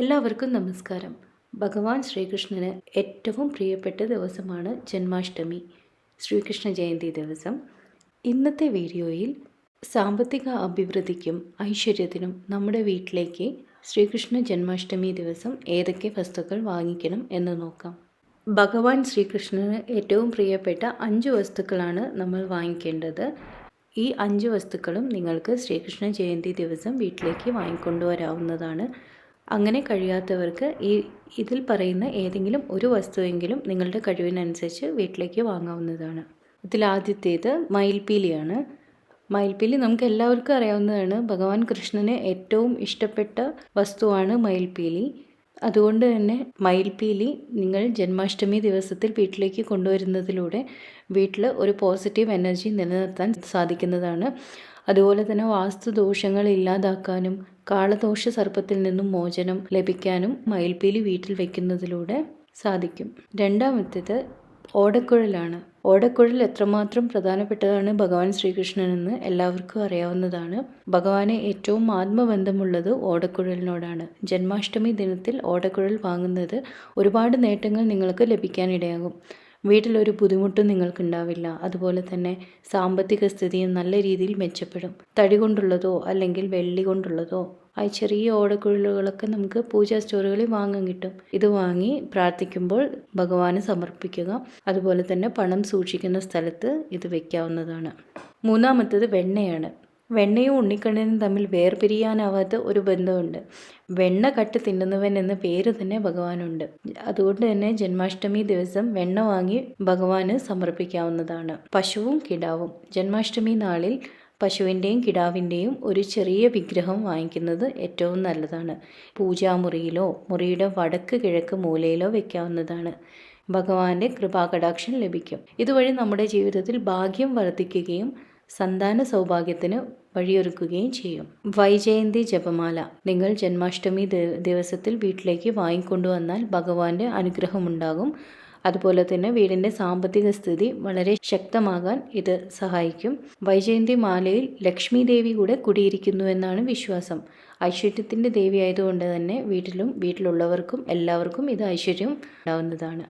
എല്ലാവർക്കും നമസ്കാരം. ഭഗവാൻ ശ്രീകൃഷ്ണന് ഏറ്റവും പ്രിയപ്പെട്ട ദിവസമാണ് ജന്മാഷ്ടമി ശ്രീകൃഷ്ണ ജയന്തി ദിവസം. ഇന്നത്തെ വീഡിയോയിൽ സാമ്പത്തിക അഭിവൃദ്ധിക്കും ഐശ്വര്യത്തിനും നമ്മുടെ വീട്ടിലേക്ക് ശ്രീകൃഷ്ണ ജന്മാഷ്ടമി ദിവസം ഏതൊക്കെ വസ്തുക്കൾ വാങ്ങിക്കണം എന്ന് നോക്കാം. ഭഗവാൻ ശ്രീകൃഷ്ണന് ഏറ്റവും പ്രിയപ്പെട്ട അഞ്ച് വസ്തുക്കളാണ് നമ്മൾ വാങ്ങിക്കേണ്ടത്. ഈ അഞ്ച് വസ്തുക്കളും നിങ്ങൾക്ക് ശ്രീകൃഷ്ണ ജയന്തി ദിവസം വീട്ടിലേക്ക് വാങ്ങിക്കൊണ്ടുവരാവുന്നതാണ്. അങ്ങനെ കഴിയാത്തവർക്ക് ഈ ഇതിൽ പറയുന്ന ഏതെങ്കിലും ഒരു വസ്തുവെങ്കിലും നിങ്ങളുടെ കഴിവിനനുസരിച്ച് വീട്ടിലേക്ക് വാങ്ങാവുന്നതാണ്. ഇതിൽ ആദ്യത്തേത് മയിൽപീലിയാണ് മയിൽപ്പീലി നമുക്ക് എല്ലാവർക്കും അറിയാവുന്നതാണ്. ഭഗവാൻ കൃഷ്ണന് ഏറ്റവും ഇഷ്ടപ്പെട്ട വസ്തുവാണ് മയിൽപ്പീലി. അതുകൊണ്ട് തന്നെ മയിൽപ്പീലി നിങ്ങൾ ജന്മാഷ്ടമി ദിവസത്തിൽ വീട്ടിലേക്ക് കൊണ്ടുവരുന്നതിലൂടെ വീട്ടിൽ ഒരു പോസിറ്റീവ് എനർജി നിലനിർത്താൻ സാധിക്കുന്നതാണ്. അതുപോലെ തന്നെ വാസ്തുദോഷങ്ങൾ ഇല്ലാതാക്കാനും കാളദോഷ സർപ്പത്തിൽ നിന്നും മോചനം ലഭിക്കാനും മയിൽപ്പീലി വീട്ടിൽ വയ്ക്കുന്നതിലൂടെ സാധിക്കും. രണ്ടാമത്തേത് ഓടക്കുഴലാണ്. ഓടക്കുഴൽ എത്രമാത്രം പ്രധാനപ്പെട്ടതാണ് ഭഗവാൻ ശ്രീകൃഷ്ണനെന്ന് എല്ലാവർക്കും അറിയാവുന്നതാണ്. ഭഗവാനെ ഏറ്റവും ആത്മബന്ധമുള്ളത് ഓടക്കുഴലിനോടാണ്. ജന്മാഷ്ടമി ദിനത്തിൽ ഓടക്കുഴൽ വാങ്ങുന്നത് ഒരുപാട് നേട്ടങ്ങൾ നിങ്ങൾക്ക് ലഭിക്കാനിടയാകും. വീട്ടിലൊരു ബുദ്ധിമുട്ടും നിങ്ങൾക്കുണ്ടാവില്ല. അതുപോലെ തന്നെ സാമ്പത്തിക സ്ഥിതിയും നല്ല രീതിയിൽ മെച്ചപ്പെടും. തടി കൊണ്ടുള്ളതോ അല്ലെങ്കിൽ വെള്ളി കൊണ്ടുള്ളതോ ആ ചെറിയ ഓടക്കുഴലുകളൊക്കെ നമുക്ക് പൂജാ സ്റ്റോറുകളിൽ വാങ്ങാൻ കിട്ടും. ഇത് വാങ്ങി പ്രാർത്ഥിക്കുമ്പോൾ ഭഗവാന് സമർപ്പിക്കുക. അതുപോലെ തന്നെ പണം സൂക്ഷിക്കുന്ന സ്ഥലത്ത് ഇത് വയ്ക്കാവുന്നതാണ് മൂന്നാമത്തത് വെണ്ണയാണ്. വെണ്ണയും ഉണ്ണിക്കണ്ണനും തമ്മിൽ വേർപിരിയാനാവാത്ത ഒരു ബന്ധമുണ്ട്. വെണ്ണ കട്ട് തിന്നുന്നവൻ എന്ന പേര് തന്നെ ഭഗവാനുണ്ട്. അതുകൊണ്ട് തന്നെ ജന്മാഷ്ടമി ദിവസം വെണ്ണ വാങ്ങി ഭഗവാന് സമർപ്പിക്കാവുന്നതാണ്. പശുവും കിടാവും. ജന്മാഷ്ടമി നാളിൽ പശുവിന്റെയും കിടാവിന്റെയും ഒരു ചെറിയ വിഗ്രഹം വാങ്ങിക്കുന്നത് ഏറ്റവും നല്ലതാണ്. പൂജാമുറിയിലോ മുറിയുടെ വടക്ക് കിഴക്ക് മൂലയിലോ വെക്കാവുന്നതാണ്. ഭഗവാന്റെ കൃപാകടാക്ഷം ലഭിക്കും. ഇതുവഴി നമ്മുടെ ജീവിതത്തിൽ ഭാഗ്യം വർദ്ധിക്കുകയും സന്താന സൗഭാഗ്യത്തിന് വഴിയൊരുക്കുകയും ചെയ്യും. വൈജയന്തി ജപമാല. നിങ്ങൾ ജന്മാഷ്ടമി ദിവസത്തിൽ വീട്ടിലേക്ക് വാങ്ങിക്കൊണ്ടുവന്നാൽ ഭഗവാന്റെ അനുഗ്രഹമുണ്ടാകും. അതുപോലെ തന്നെ വീടിന്റെ സാമ്പത്തിക സ്ഥിതി വളരെ ശക്തമാകാൻ ഇത് സഹായിക്കും. വൈജയന്തി മാലയിൽ ലക്ഷ്മി ദേവി കൂടെ കുടിയിരിക്കുന്നുവെന്നാണ് വിശ്വാസം. ഐശ്വര്യത്തിന്റെ ദേവി ആയതുകൊണ്ട് തന്നെ വീട്ടിലും വീട്ടിലുള്ളവർക്കും എല്ലാവർക്കും ഇത് ഐശ്വര്യം ഉണ്ടാവുന്നതാണ്.